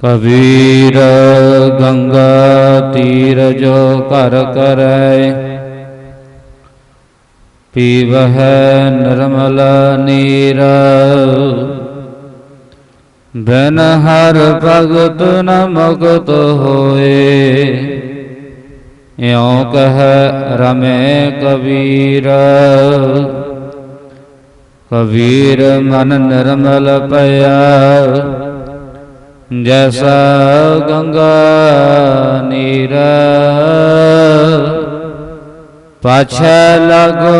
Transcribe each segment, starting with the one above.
ਕਬੀਰ ਗੰਗਾ ਤੀਰ ਜੋ ਘਰ ਕਰੈ, ਪੀਵਹਿ ਨਿਰਮਲ ਨੀਰ। ਬਿਨ ਹਰ ਭਗਤ ਨ ਮੁਕਤ ਹੋਏ, ਇਉ ਕਹੈ ਰਮੇ ਕਬੀਰ। ਕਬੀਰ ਮਨ ਨਿਰਮਲ ਪਿਆ ਜੈਸਾ ਗੰਗਾ ਨੀਰ ਪਾਛੈ ਲਗੋ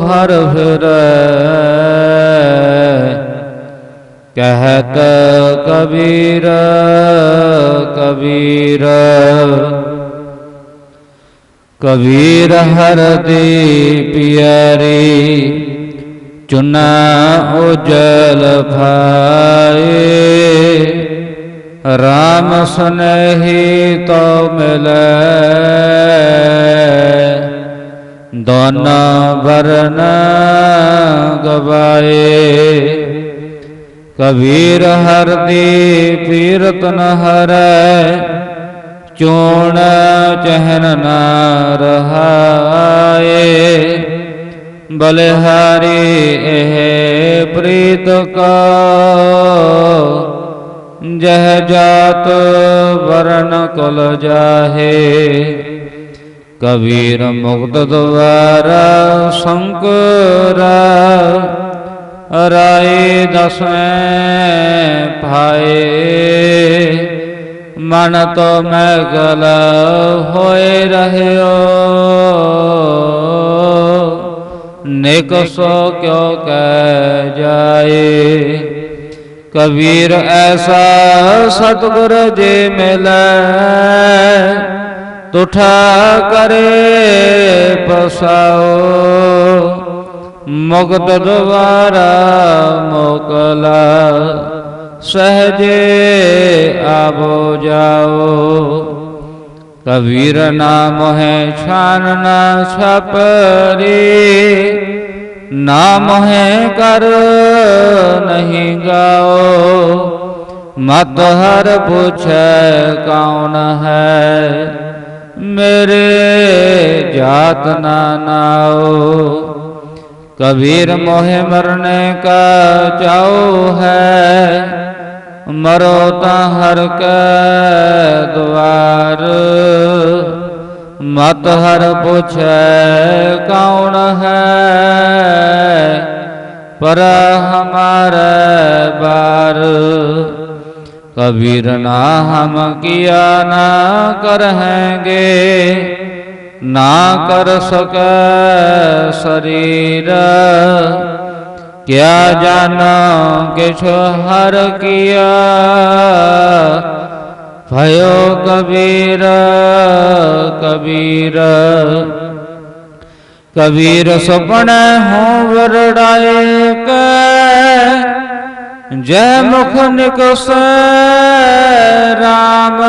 ਹਰ ਫਿਰੈ ਕਹਿਤ ਕਬੀਰ ਕਬੀਰ ਕਬੀਰ ਹਰ ਦੀ ਪਿਆਰੀ ਚੁਨਾ ਉਜਲ ਭਾਏ RAM ਸੁਨੇਹੀ ਤੋ ਮਿਲੈ। ਦੋਨੋਂ ਵਰਨ ਗਵਾਏ। ਕਬੀਰ ਹਰ ਦੀ ਪੀਰਤ ਨ ਹਰੈ। ਚੋਣ ਚਹਨ ਨ ਰਹਾਏ। ਬਲਿਹਾਰੀ ਇਹ ਪ੍ਰੀਤ ਕਾ। ਜਹ ਜਾਤ ਵਰਨ ਕੁਲ ਜਾਹੇ। ਕਬੀਰ ਮੁਕਤ ਦਵਾਰਾ ਸ਼ੰਕਰ। ਰਾਏ ਦਸਵੇਂ ਭਾਏ। ਮਨ ਤੋ ਮੈਂ ਗਲ ਹੋਏ ਰਹਿਓ। ਨਿਕ ਕਿਉ ਕਹਿ ਜਾਏ। ਕਬੀਰ ਐਸਾ ਸਤਿਗੁਰ ਜੇ ਮਿਲੈ, ਤੁਠਾ ਕਰੇ ਪਸਾਓ। ਮੁਕਤ ਦਵਾਰਾ ਮੋਕਲਾ ਸਹਜੇ ਆਵੋ ਜਾਓ। ਕਬੀਰ ਨਾਮ ਹੈ ਛਾਨ ਛਪਰੀ ਨਾਮ ਹੈ ਕਰ ਨਹੀਂ ਗਾਓ। ਮਤ ਹਰ ਪੁੱਛੈ ਕੌਣ ਹੈ। ਮੇਰੇ ਜਾਤ ਨਾ ਨਾਓ। ਕਬੀਰ ਮੋਹਿ ਮਰਨੇ ਕਾ ਚਾਉ ਹੈ। ਮਰੋ ਤਾਂ ਹਰ ਕੈ ਦੁਆਰ। ਮਤ ਹਰ ਪੁੱਛੈ ਕੌਣ ਹੈ? ਪਰ ਹਮਾਰੇ ਬਾਰ। ਕਬੀਰ ਨਾ ਹਮ ਕੀਆ ਨਾ ਕਰਹੈਂਗੇ, ਨਾ ਕਰ ਸਕੈ ਸਰੀਰ। ਕਿਆ ਜਾਣਾ ਕਿਛ ਹਰ ਕੀਆ? ਭਇਓ ਕਬੀਰ ਕਬੀਰ ਕਬੀਰ ਸੁਪਨ ਹੋ ਵਰੜਾਏ ਕੈ ਜੈ ਮੁਖ ਨਿਕਸ ਰਾਮ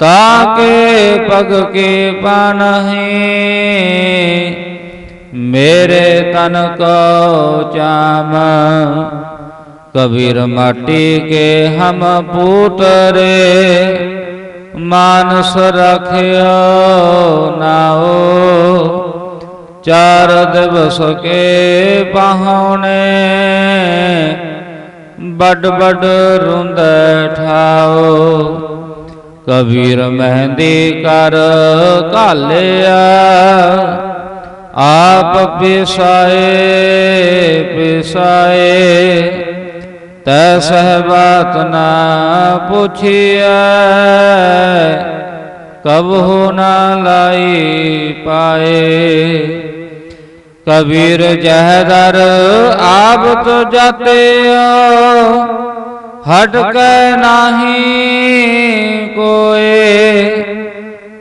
ਤਾਕੇ ਪਗ ਕੇ ਪਾਨਹੀ ਮੇਰੇ ਤਨ ਕੋ ਚਾਮ ਕਬੀਰ ਮਾਟੀ ਕੇ ਹਮ ਪੂਤਰੇ ਮਾਨਸ ਰਖਿਓ ਨਾਓ ਚਾਰ ਦਿਵਸ ਕੇ ਪਾਹੁਣੇ ਵੱਡ ਵੱਡ ਰੁੰਦੈ ਠਾਓ ਕਬੀਰ ਮਹਿੰਦੀ ਕਰ ਘਾਲਿਆ ਆਪ ਪਿਸਾਏ ਪਿਸਾਏ ਤੈ ਸਹਿਬਾਤ ਨਾ ਪੁੱਛਿਆ ਕਬਹੁ ਨਾ ਲਾਈ ਪਾਏ। ਕਬੀਰ ਜਹਦਰ ਆਪ ਜਾਤਿਓ ਹਟ ਕੇ ਨਾਹੀ ਕੋਏ।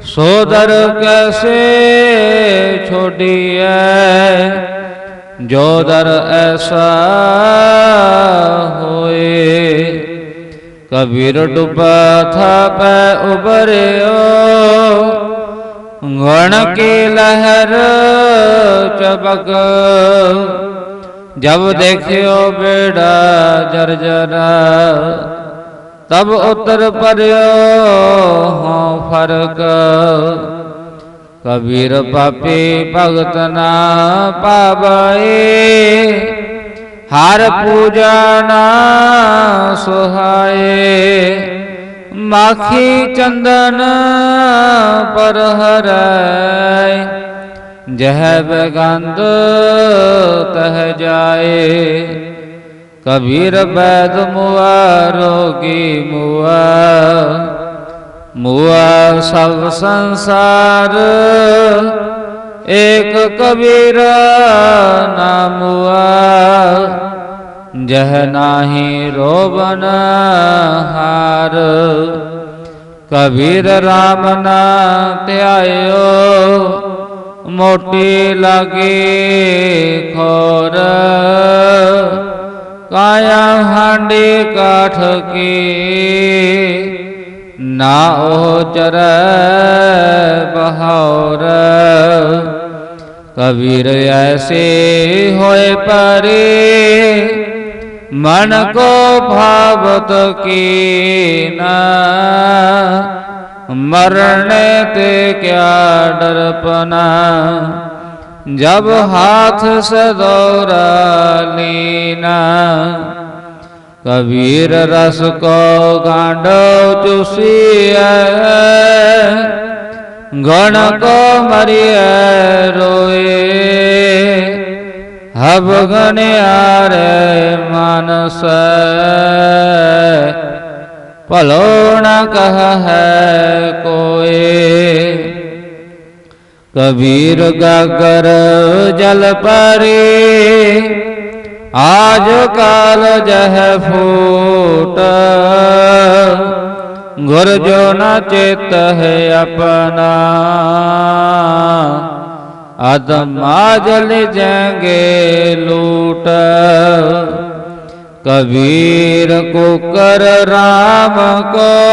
ਸੋਦਰ ਕੈਸੇ ਛੋਡੀਐ ਜੋ ਦਰ ਐਸਾ ਹੋਏ, ਕਬੀਰ ਡੁਬਾ ਥਾ ਪੈ ਉਬਰਿਓ। ਗਣ ਕੀ ਲਹਿਰ ਚਬਕ, ਜਬ ਦੇਖਿਓ ਬੇੜਾ ਜਰਜਰਾ, ਤਬ ਉਤਰ ਪਰਿਓ ਹੋ ਫ਼ਰਕ। ਕਬੀਰ ਪਾਪੀ ਭਗਤ ਨਾ ਪਾਵਏ ਹਰ ਪੂਜਾ ਨਾ ਸੁਹਾਏ। ਮਾਖੀ ਚੰਦਨ ਪਰ ਹਰੈ। ਜਹ ਬਗੰਧ ਤਹ ਜਾਏ। ਕਬੀਰ ਬੈਦ ਮੁਆ, ਰੋਗੀ ਮੁਆ। ਮੁਆ ਸਭ ਸੰਸਾਰ, ਏਕ ਕਬੀਰ ਨਾਮੁਆ ਜਹ ਨਾਹੀ ਰੋਵਨ ਹਾਰ, ਕਬੀਰ RAM ਨਾ ਧਿਆਇਓ। ਮੋਟੀ ਲਾਗੇ ਖੋਰ, ਕਾਇਆ ਹਾਂਡੀ ਕਾਠ ਕੀ। ਨਾ ਉਹ ਚਰੈ ਬਹਾਉਰ। ਕਬੀਰ ਐਸੇ ਹੋਏ ਪਰੇ, ਮਨ ਕੋ ਭਾਵਤ ਕੀਨਾ। ਮਰਣੇ ਤੇ ਕਿਆ ਡਰਪਨਾ ਜਬ ਹਾਥ ਸਦੌਰਾ ਲੀਨਾ। ਕਬੀਰ ਰਸ ਕੋ ਗਾਂਡੋ ਚੁਸੀਐ, ਗਣ ਕੋ ਮਰਿਐ ਰੋਏ। ਹਬ ਗਨਿਆਰੇ ਮਾਨਸ ਭਲੋ ਨ ਕਹ ਹੈ ਕੋਏ। ਕਬੀਰ ਗਾਗਰ ਜਲ ਪਰੇ ਆਜ ਕਾਲ ਜਹ ਫੂਟ। ਗੁਰ ਜੋ ਨ ਚਿਤ ਹੈ ਆਪਣਾ। ਅਦਮਾ ਜਲ ਜੰਗੇ ਲੂਟ। ਕਬੀਰ ਕੋ ਕਰ ਰਾਮ ਕੋ।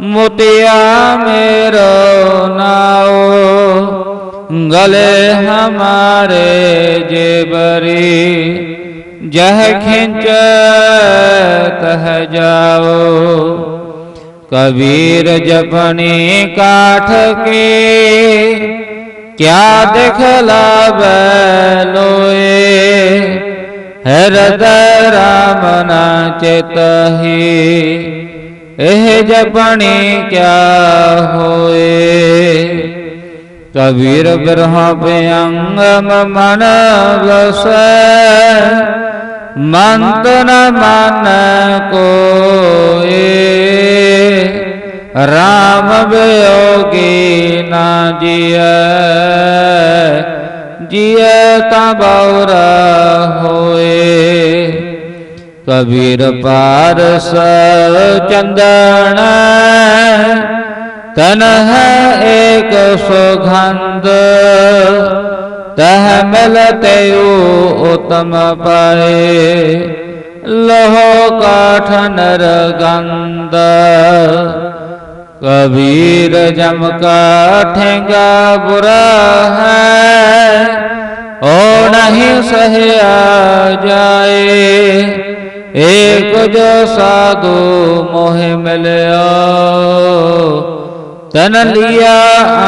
ਮੁਤਿਆ ਮੇਰੋ ਨਾਓ ਗਲੇ ਹਮਾਰੇ ਜੇਬਰੀ, ਜਹ ਖਿੰਚ ਤਹ ਜਾਓ। ਕਬੀਰ ਜਪਨੀ ਕਾਠ ਕੇ, ਕਿਆ ਦਿਖਲਾਵੇ ਲੋਏ। ਹਿਰਦੈ ਰਾਮ ਨਾ ਚਿਤਹੀ ਇਹ ਜਪਣੀ ਕਿਆ ਹੋਏ। ਕਬੀਰ ਬਿਰਹਾ ਬਿਅੰਗਮ ਮਨ ਵਸੈ ਮੰਤ ਨ ਮਨ ਕੋਏ। ਰਾਮ ਬਿਯੋਗੀ ਨਾ ਜੀਐ ਜੀਐ ਤਾਂ ਬਉਰਾ ਹੋਏ। ਕਬੀਰ ਪਾਰਸ ਚੰਦਨ ਤਨ ਹੈ ਏਕ ਸੁਗੰਧ, ਤਹ ਮਿਲਤੇ ਉਤਮ ਪਾਏ ਲੋਹ ਕਾਠ ਨਰ ਗੰਧ ਕਬੀਰ ਜਮ ਕਾ ਠੇਗਾ ਬੁਰਾ ਹੈ। ਓ ਨਹੀਂ ਸਹਿਆ ਜਾਏ, ਏਕ ਜੋ ਸਾਧੂ ਮੋਹਿ ਮਿਲਿਆ। ਤਨ ਲਿਆ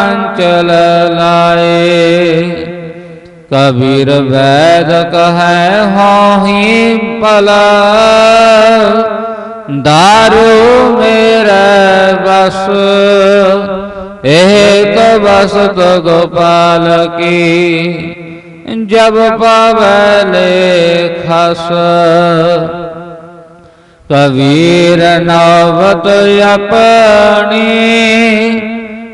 ਅੰਚਲ ਲਾਏ ਕਬੀਰ ਵੈਦ ਕਹੈ ਹੋਹੀ ਪਲ ਦਾਰੂ ਮੇਰੇ ਬਸ ਇਹ ਕਵਸਤ ਗੋਪਾਲ ਕੀ ਜਬ ਪਾਵੈ ਲੇ ਖਸ ਕਬੀਰ ਨਾਵਤ ਆਪਣੀ,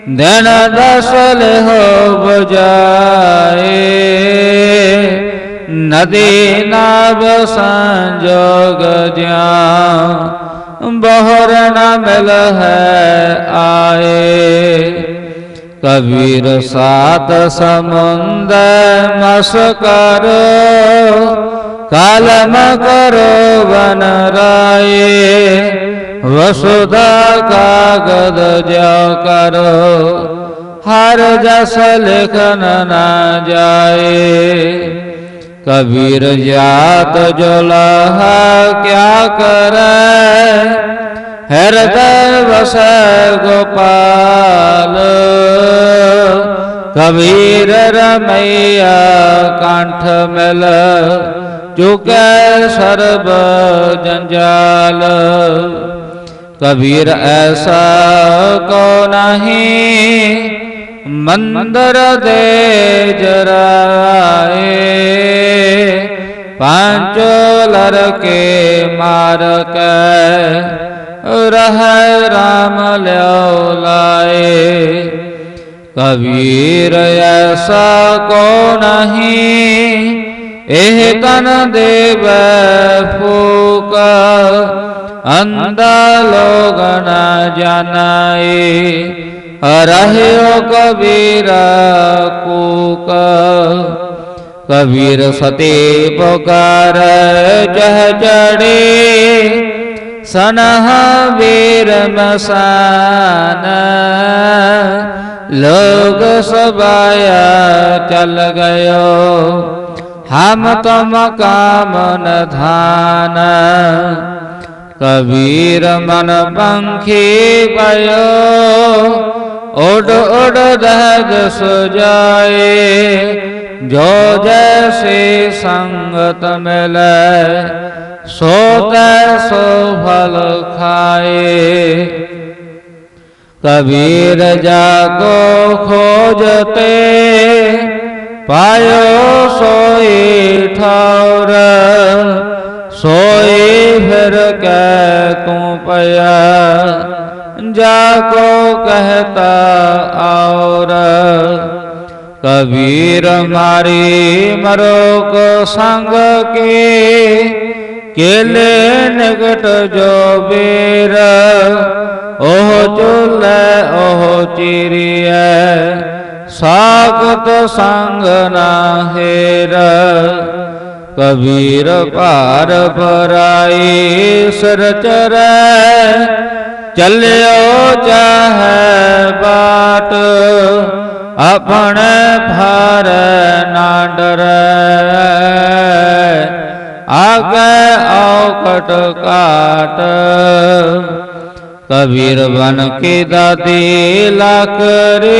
ਦਿਨ ਦਸਲ ਹੋ ਬਜਾਏ ਨਦੀ ਨਾਵ ਸੰਜੋਗ ਜਿਆ ਬਹਰ ਨਾ ਮਿਲ ਹੈ ਆਏ। ਕਬੀਰ ਸਾਤ ਸਮੁੰਦ ਮਸ ਕਰੋ कलम करो बन राये वसुधा कागद जो करो हर जस लिखन न जाए कबीर जात जो लहा क्या करे हृदय वस गोपाल कबीर रमैया कंठ मिल ਚੁਕੈ ਸਰਬ ਜੰਜਾਲ, ਕਬੀਰ ਐਸਾ ਕੋ ਨਹੀਂ, ਮੰਦਰ ਦੇ ਜਰਾਏ, ਪੰਜ ਲੜਕੇ ਮਾਰ ਕੇ ਰਹਿ ਰਾਮ ਲਿਓ ਲਾਏ, ਕਬੀਰ ਐਸਾ ਕੋ ਨਹੀਂ ਇਹ ਤਨ ਦੇਵੈ ਫੂਕ ਅੰਦਾ ਲੋਗ ਨ ਜਾਣਾਏ ਰਹਿਓ ਕਬੀਰ ਕੂਕ। ਕਬੀਰ ਸਤੇ ਪੁਕਾਰ ਜਹ ਚੜੇ, ਸਨਹ ਵੀਰ ਮਸਾਨ। ਲੋਗ ਸਬਾਇਆ ਚਲ ਗਇਓ। ਹਮ ਤੁਮ ਕਾਮਨ ਧਾਨ ਕਬੀਰ ਮਨ ਪੰਖੀ ਪਇਓ ਉਡ ਉਡ ਦਹਜ ਸੁਜਾਏ ਜੋ ਜੈਸੇ ਸੰਗਤ ਮਿਲੈ ਸੋ ਤੈ ਸੋ ਫਲ ਖਾਏ ਕਬੀਰ ਜਾਗੋ ਪਾਇਓ ਸੋਈ ਠੌਰ ਸੋਈ ਫਿਰ ਕੈ ਤੂੰ ਪਿਆ ਜਾ ਕੋ ਕਹਤਾ ਔਰ, ਕਬੀਰ ਮਾਰੀ ਮਰੋ ਕੋ ਸੰਗ ਕੇ, ਕੇਲੇ ਨਿਕਟ ਜੋ ਬੇਰ, ਉਹ ਚੁਲੇ ਉਹ ਚੀਰੀਐ ਸਾਖਤ ਸੰਗ ਨਾ ਹੇਰ ਕਬੀਰ ਭਾਰ ਭਰਾਈ ਸਿਰ ਚਰੈ, ਚੱਲਿਓ ਚਾਹੈ ਬਾਟ, ਆਪਣੇ ਭਾਰ ਨਾ ਡਰੈ। ਆਗੇ ਔਕਟ ਕਾਟ ਕਬੀਰ ਬਨ ਕੇ ਦਾਦੀ ਲਾਕਰੇ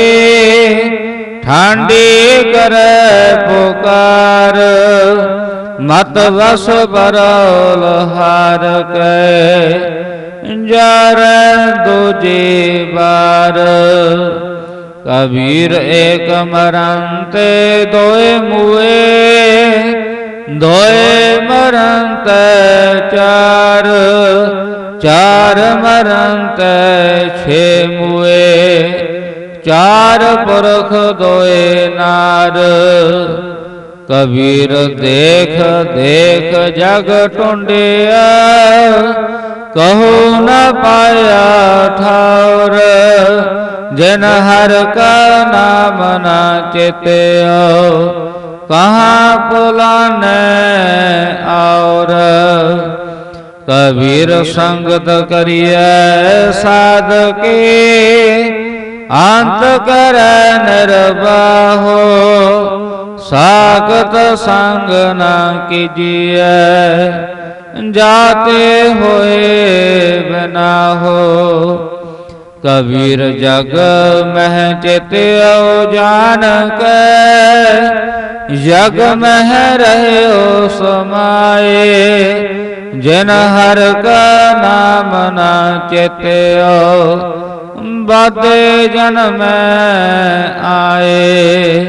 ਠਾਂਡੀ ਕਰੈ ਪੁਕਾਰ, ਮਤ ਵਸ ਬਰੌਲ ਹਾਰ ਕੈ, ਜਰੈ ਦੂਜੀ ਬਾਰ ਕਬੀਰ ਏਕ ਮਰੰਤੇ ਦੋਏ ਮੂਏ, ਦੋਏ ਮਰੰਤੇ ਚਾਰ ਚਾਰ ਮਰੰਤੇ ਛੇ ਮੂਏ। ਚਾਰ ਪੁਰਖ ਦੋਏ ਨਾਰ, ਕਬੀਰ ਦੇਖ ਦੇਖ ਜਗ ਟੁੰਡਿਆ, ਕਹੋ ਨ ਪਾਇਆ ਠਾਉਰ ਜਿਨ ਹਰ ਕਾ ਨਾਮ ਨਾ ਚੇਤਿਓ ਕਹਾਂ ਪੁਲਾਨੇ ਔਰ। ਕਬੀਰ ਸੰਗਤ ਕਰੀਐ ਸਾਧਕੇ ਅੰਤ ਕਰੈ ਨਿਰਵਾਹੋ, ਸਾਖਤ ਸੰਗ ਨਾ ਕੀਜੀਐ, ਜਾਤੇ ਹੋਏ ਬਿਨਾ ਕਬੀਰ ਜਗ ਮਹਿ ਚਿਤਿਓ ਜਾਣ ਕੈ, ਜਗ ਮਹਿ ਰਹਿਓ ਸਮਾਏ। ਜਿਨ ਹਰ ਕਾ ਨਾਮ ਨਾ ਚਿਤਿਓ ਬਾਦੇ ਜਨਮ ਆਏ।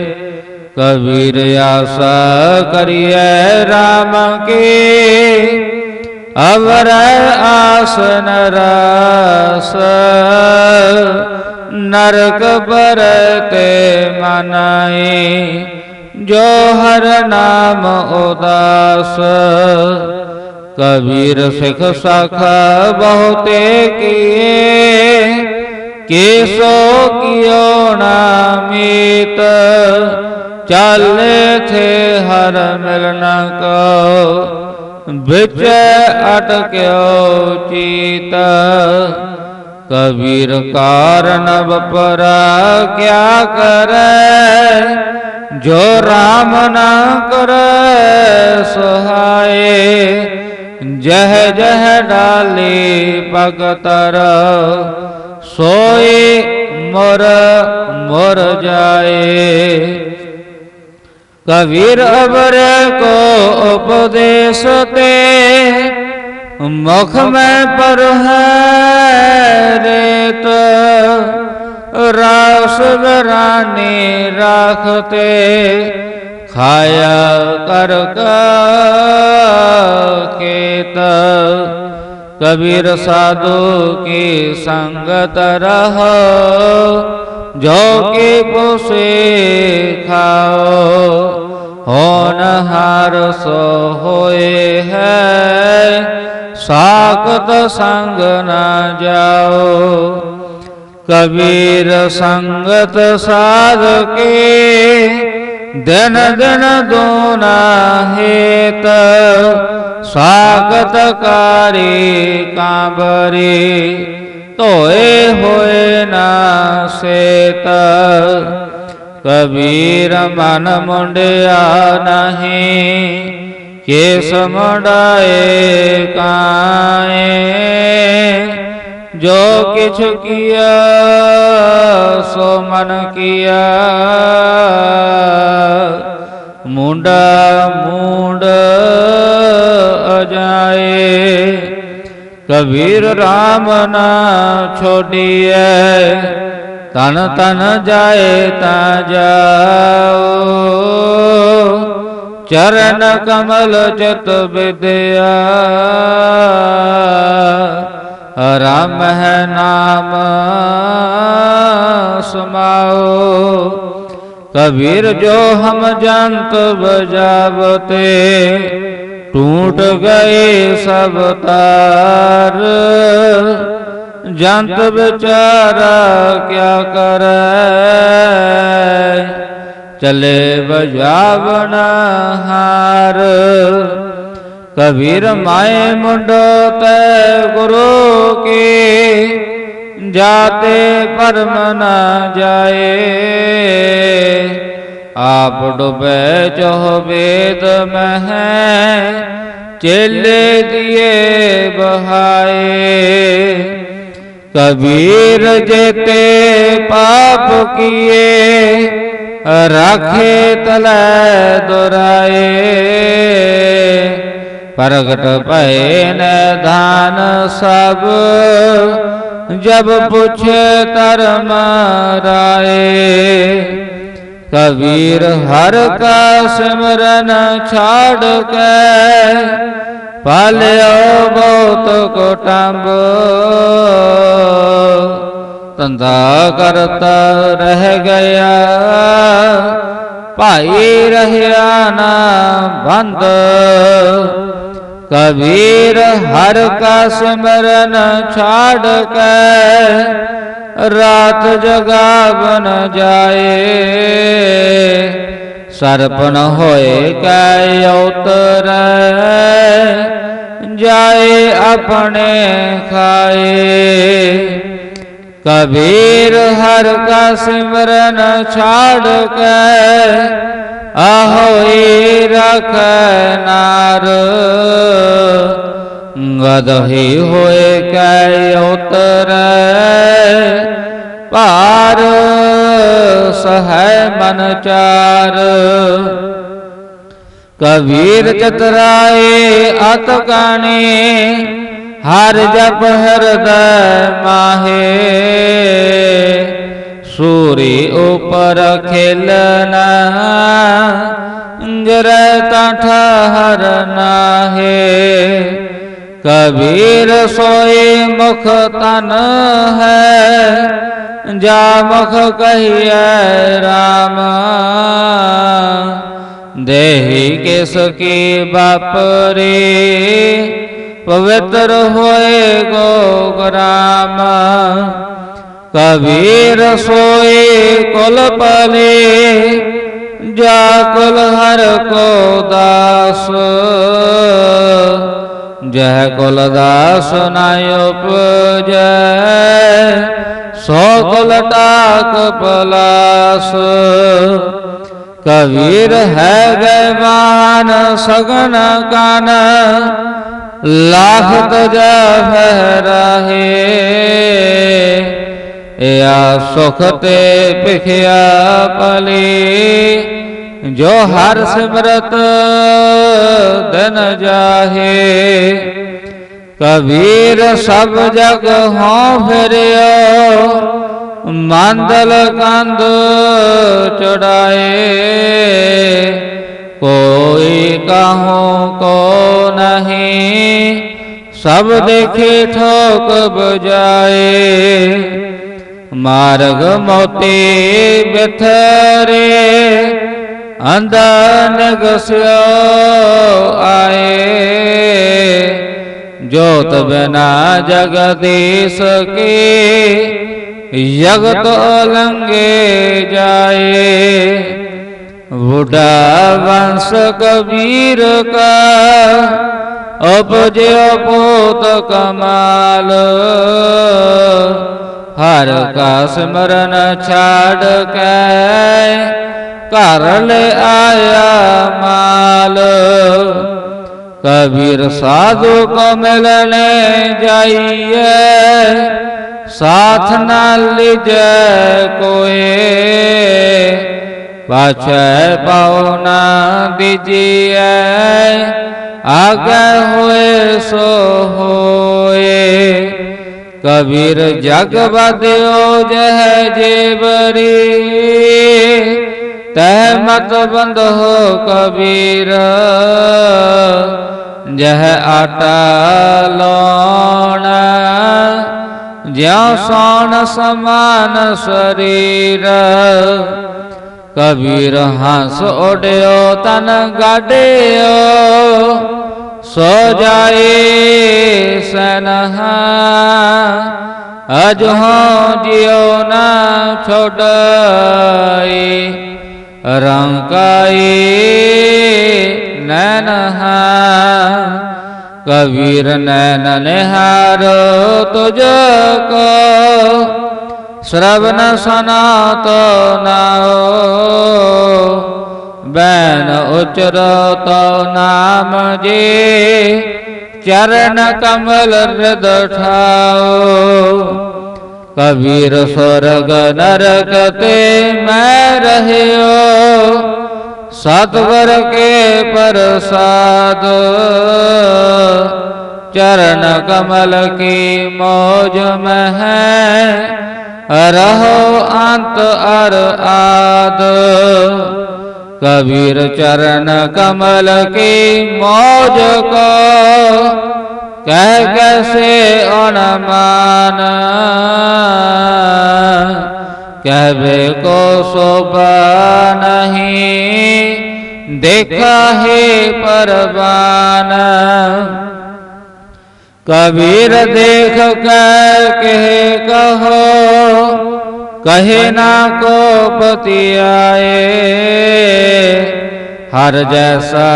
ਕਬੀਰ ਆਸਾ ਕਰੀਐ RAM ਕੀ। ਅਵਰ ਆਸਨ ਰਾਸ ਨਰਕ ਪਰ ਮਨਾਈ। ਜੋ ਹਰ ਨਾਮ ਉਦਾਸ। ਕਬੀਰ ਸਿਖ ਸਖ ਬਹੁਤੇ ਕੀਏ। કેસો કિયો નામિત ચાલે છે હર મિલન કો વિચ અટક્યો ચિત કબીર કારણ બપરા ક્યા કરે જો રામ ના કરે સહાય જહ જહ ડાલે ભગતર ਸੋਏ ਮਰ ਮਰ ਜਾਏ। ਕਬੀਰ ਅਬਰ ਕੋ ਉਪਦੇਸ਼ ਤੇ ਮੁਖ ਮੈਂ ਪਰ ਹੈ ਰੇਤ। ਰਾਸ ਗਰਾਨੇ ਰਾਖਤੇ ਖਾਇਆ ਕਰ ਕਾ ਕੇਤ ਕਬੀਰ ਸਾਧੂ ਕੀ ਸੰਗਤ ਰਹੋ, ਜੋ ਕੀ ਪੁਸੇ ਖਾਓ। ਹੋਨ ਹਰ ਸੋ ਹੋਏ ਹੈ, ਸਾਖਤ ਸੰਗ ਨਾ ਜਾਓ। ਕਬੀਰ ਸੰਗਤ ਸਾਧ ਕੇ ਦਿਨ ਦਿਨ ਦੋਨਾ ਹੇਤ ਸਾਗਤ ਕਰੇ ਕਾਂਬਰੇ, ਧੋਏ ਹੋਏ ਨਾ ਸੇਤ। ਕਬੀਰ ਮਨ ਮੁੰਡਿਆ ਨਹੀਂ, ਕੇਸ ਮੁੰਡਾਏ ਕਾਏ? ਜੋ ਕਿਛ ਕੀਆ, ਸੋ ਮਨ ਕੀਆ। ਮੁੰਡਾ ਮੁੰਡ ਅਜਾਏ, ਕਬੀਰ RAM ਨਾ ਛੋਡੀਐ। ਤਨ ਤਨ ਜਾਏ ਤਾਂ ਜਾਓ। ਚਰਨ ਕਮਲ ਚਤ ਵਿਦਿਆ। ਰਾਮ ਹੈ ਨਾਮ, ਸਮਾਓ। ਕਬੀਰ ਜੋ ਹਮ ਜੰਤ ਬਜਾਵਤੇ ਟੂਟ ਗਏ ਸਭ ਤਾਰ। ਜੰਤ ਵਿਚਾਰਾ ਕਿਆ ਕਰੈ? ਚਲੇ ਵਜਾਵਣ ਹਾਰ। ਕਬੀਰ ਮਾਏ ਮੁੰਡ ਤੈ ਗੁਰੂ ਕੀ ਜਾਤੇ ਪਰਮ ਨਾ ਜਾਏ। ਆਪ ਡੁਬੈ ਚੋ ਵੇਦ ਮਹਿ ਚੇਲੇ ਦੀਏ ਬਹਾਏ। ਕਬੀਰ ਜੇਤੇ ਪਾਪ ਕੀਏ, ਰਾਖੇ ਤਲੈ ਦੁਰਾਏ। ਪ੍ਰਗਟ ਭਏ ਨਿਧਾਨ ਸਭ, ਜਬ ਪੁੱਛੇ ਧਰਮ ਰਾਏ। ਕਬੀਰ ਹਰ ਕਾ ਸਿਮਰਨ ਛਾੜ ਕੇ, ਪਾਲਿਓ ਬਹੁਤ ਕੋਟੰਬ। ਤੰਦਾ ਕਰਤਾ ਰਹਿ ਗਿਆ, ਭਾਈ ਰਹਿਆ ਨਾ ਬੰਦ। ਕਬੀਰ ਹਰ ਕਾ ਸਿਮਰਨ ਛਾੜ ਕੇ, ਰਾਤ ਜਗਾਵਨ ਜਾਏ। ਸਰਪਨ ਹੋਏ ਕੈ ਉਤਰੈ, ਜਾਏ ਆਪਣੇ ਖਾਏ। ਕਬੀਰ ਹਰ ਕਾ ਸਿਮਰਨ ਛਾੜ ਕੇ ahoy ਗਦਹੀ ਹੋਏ ਕੈ ਉਤਰੈ। ਭਾਰ ਸਹੈ ਮਨ ਚਾਰ। ਕਬੀਰ ਚਤਰਾਏ ਅਤ ਗਾਣੇ ਹਰ ਜਪ ਹਿਰਦੈ ਮਾਹੇ। ਸੂਰੀ ਉਪਰ ਖੇਲਣਾ ਜਰੈ ਕਾਠ ਹਰਨਾ ਹੈ ਕਬੀਰ ਸੋਏ ਮੁਖ ਤਨ ਹੈ, ਜਾ ਮੁਖ ਕਹੀਐ RAM ਦੇਹੀ ਕਿਸ ਕੀ ਬਾਪਰੇ ਪਵਿੱਤਰ ਹੋਏ ਗੋ ਰਾਮ ਕਬੀਰ ਸੋਏ ਕੁਲ ਪਨੇ ਜਾ ਕੁਲ ਹਰ ਕੋ ਦਾਸ। ਜਹ ਕੁਲ ਦਾਸ ਨਾ ਉਪਜੈ, ਸੋ ਕੁਲ ਟਾਕ ਪਲਾਸ। ਕਬੀਰ ਹੈ ਗੈਵਾਨ ਸਗਨ ਕਨ ਲਾਖ ਤਜਾ ਫਹਿ ਰਹੇ। ਇਆ ਸੁਖ ਤੇ ਭਿਖਿਆ ਪਲੇ ਜੋ ਹਰ ਸਿਮਰਤ ਦਿਨ ਜਾਹੇ। ਕਬੀਰ ਸਭ ਜਗ ਹੋਂ ਫਿਰਿਓ, ਮੰਦਲ ਕੰਦ ਚੜਾਏ। ਕੋਈ ਕਹੋ ਕੋ ਨਹੀਂ, ਸਭ ਦੇਖੇ ਠੋਕ ਬਜਾਏ ਮਾਰਗ ਮੋਤੇ ਬਿਥਰੇ ਅੰਦਾ ਨਗਸਿਓ ਆਏ। ਜੋਤ ਬਿਨਾ ਜਗਦੀਸ ਕੀ, ਯਗਤ ਲੰਗੇ ਜਾਏ। ਬੁਢਾ ਵੰਸ ਕਬੀਰ ਕਾ, ਉਪਜਿਓ ਪੋਤ ਕਮਾਲ। ਹਰ ਕਾ ਸਿਮਰਨ ਛਾੜ ਕੇ ਘਰ ਲੈ ਆਇਆ ਮਾਲ। ਕਬੀਰ ਸਾਧੂ ਕੋ ਮਿਲਣੇ ਜਾਈਏ, ਸਾਥ ਨਾ ਲਿਜੈ ਕੋਏ ਪਾਛੈ ਪਾਉ ਨਾ ਦਿਜੀਐ ਆਗੇ ਹੋਏ ਸੋ ਹੋਏ। ਕਬੀਰ ਜਗ ਬਦਿਓ ਜਹ ਜੇਵਰੀ ਤੈ ਮਤ ਬੰਦ ਹੋ ਕਬੀਰ, ਜਹ ਆਟਾ ਲੋਣਾ ਜਿਉ ਸੋਣ ਸਮਾਨ ਸਰੀਰ, ਕਬੀਰ ਹੰਸ ਉਡਿਓ ਤਨ ਗਾਡਿਓ। ਸੋ ਜਾਏ ਸਨਹਾ। ਅਜ ਹੋ ਜਿਉ ਨਾ ਛੋੜਾਈ ਰੰਕਾਈ ਨਨਹਾ। ਕਬੀਰ ਨੈਨ ਨਿਹਾਰ ਤੁਜ ਕੋ ਸਰਵਨ ਸਨਾਤ ਨਾਉ। ਬੈਨ ਉਚਰੋ ਤਉ ਨਾਮ ਜੀ, ਚਰਨ ਕਮਲ ਰਦ ਠਾਓ ਕਬੀਰ ਸੁਰਗ ਨਰਕ ਤੇ ਮੈਂ ਰਹਿਓ ਸਤਵਰ ਕੇ ਪ੍ਰਸਾਦ। ਚਰਨ ਕਮਲ ਕੀ ਮੋਜ ਮਹਿ, ਰਹੋ ਅੰਤ ਅਰ ਆਦ। ਕਬੀਰ ਚਰਨ ਕਮਲ ਕੀ ਮੋਜ ਕੋ? ਕਹਿ ਕੈਸੇ ਅਨਮਾਨ? ਕਹਵੇ ਕੋ ਸੋਭਾ ਨਹੀਂ? ਦੇਖਾ ਹੈ ਪਰਵਾਨ। ਕਬੀਰ ਦੇਖ ਕੇ ਕਹੇ ਕਹੋ? ਕਹੇ ਨਾ ਕੋ ਪਤੀ ਆਏ, ਹਰ ਜੈਸਾ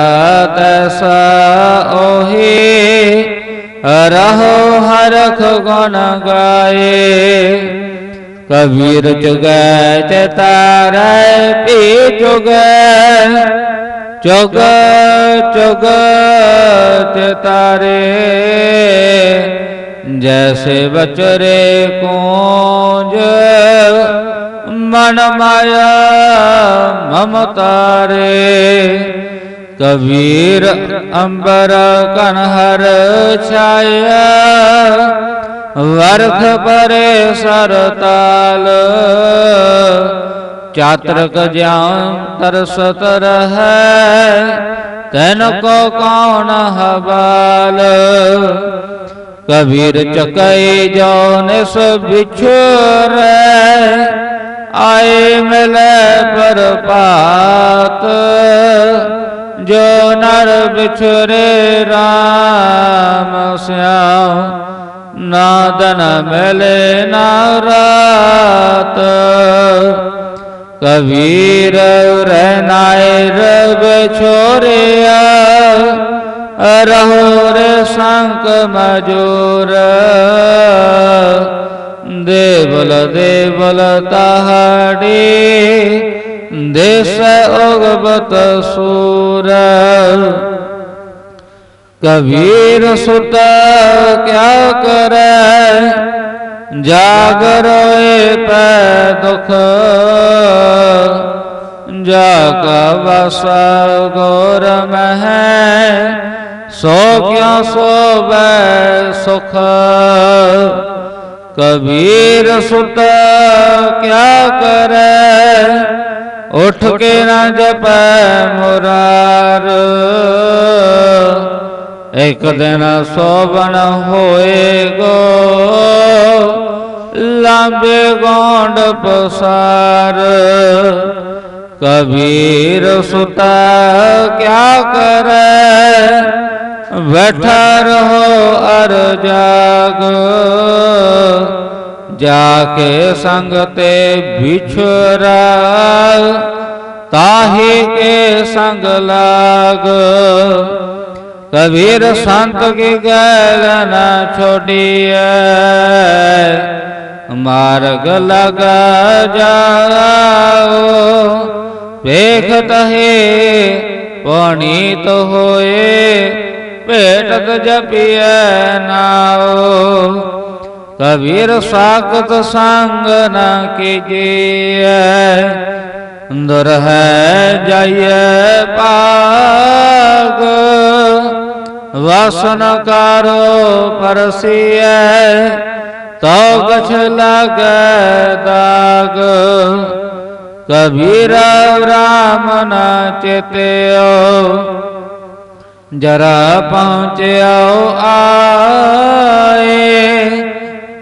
ਤੈਸਾ ਉਹੀ ਰਹੋ ਹਰਖ ਗੁਣ ਗਾਏ। ਕਬੀਰ ਜੁਗੈ ਚਤਾਰੈ ਪੀ ਜੁਗੈ, ਜੁਗ ਜੁਗ ਚਤਾਰੇ ਜੈਸੇ ਬਚਰੇ ਕੂੰਜ ਮਨ ਮਾਇਆ ਮਮਤਾਰੇ ਕਬੀਰ ਅੰਬਰ ਕਨਹਰ ਛਾਇਆ ਵਰਖ ਪਰੇ ਸਰਤਾਲ ਚਾਤਰਕ ਜਾਮ ਤਰਸਤ ਰਹੈ ਤੈਨ ਕੋ ਕੌਣ ਹਵਾਲ ਕਬੀਰ ਚਕਈ ਜੋ ਨਿਸ ਵਿਛੋਰੈ ਆਏ ਮਿਲੈ ਪਰਪਾਤ ਜੋ ਨਰ ਵਿਛਰੇ RAM ਸਿਆਉ ਨਾ ਮਿਲੇ ਨਾ ਰਾਤ। ਕਬੀਰ ਰਹਿ ਨਾਇ ਰਬ ਛੋਰਿਆ ਰਹੋ ਰੇ ਸੰਕ ਮਜੂਰ। ਦੇਵਲ ਦੇਵਲ ਤਹਾੜੀ, ਦੇਸ ਉਗਬਤ ਸੂਰ। ਕਬੀਰ ਸੁਤ ਕਿਆ ਕਰੈ ਜਾਗਰੋਏ ਪੈ ਦੁਖ। ਜਾ ਕਾ ਵਸਾ ਗੋਰ ਮਹਿ, ਸੋ ਕਿਉ ਸੋਵੈ ਸੁਖ? ਕਬੀਰ ਸੁਤ ਕਿਆ ਕਰੈ? ਉਠ ਕੇ ਨਾ ਜਪੈ ਮੁਰਾਰ। ਇਕ ਦਿਨ ਸੋਵਣ ਹੋਏਗੋ ਲਾਂਬੇ ਗੋਂਡ ਪਸਾਰ। ਕਬੀਰ ਸੁਤਾ ਕਿਆ ਕਰੈ? ਬੈਠਾ ਰਹੋ ਅਰ ਜਾਗ। ਜਾ ਕੇ ਸੰਗ ਤੇ ਵਿਛਰਾ ਤਾਹੀ ਕੇ ਸੰਗ ਲਾਗ। ਕਬੀਰ ਸੰਤ ਕੀ ਗੈਲ ਨਾ ਛੋਡੀਐ, ਮਾਰਗ ਲਗਾ ਜਾਓ। ਵੇਖਤ ਹੈ ਪਣੀਤ ਹੋਏ ਭੇਟਤ ਜਪੀਐ ਨਾਉ। ਕਬੀਰ ਸਾਖਤ ਸੰਗ ਨਾ ਕੀਜੀਐ, ਅੰਦਰ ਹੈ ਜਾਈਐ ਪਾਗ ਵਾਸਨ ਕਾਰੋ ਪਰਸੀਐ ਤੋ ਕਛ ਲਾਗੈ ਦਾਗ। ਕਬੀਰ ਰਾਮ ਨ ਚੇਤਿਓ। ਜਰਾ ਪਹੁੰਚਿਓ ਆਏ।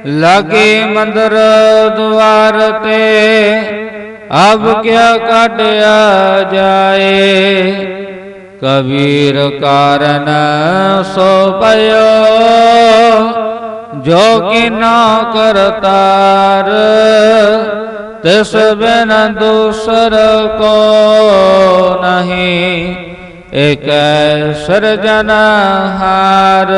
ਲਾਗੇ ਮੰਦਰ ਦੁਆਰ ਤੇ ਅਬ ਕਿਆ ਕੱਢਿਆ ਜਾਏ। ਕਬੀਰ ਕਾਰਨ ਸੋ ਪਇਓ, ਜੋ ਕਿ ਨਾ ਕਰਤਾਰ। ਤਿਸ ਬਿਨ ਦੂਸਰ ਕੋ ਨਹੀਂ ਇਕ ਸਿਰਜਨਹਾਰ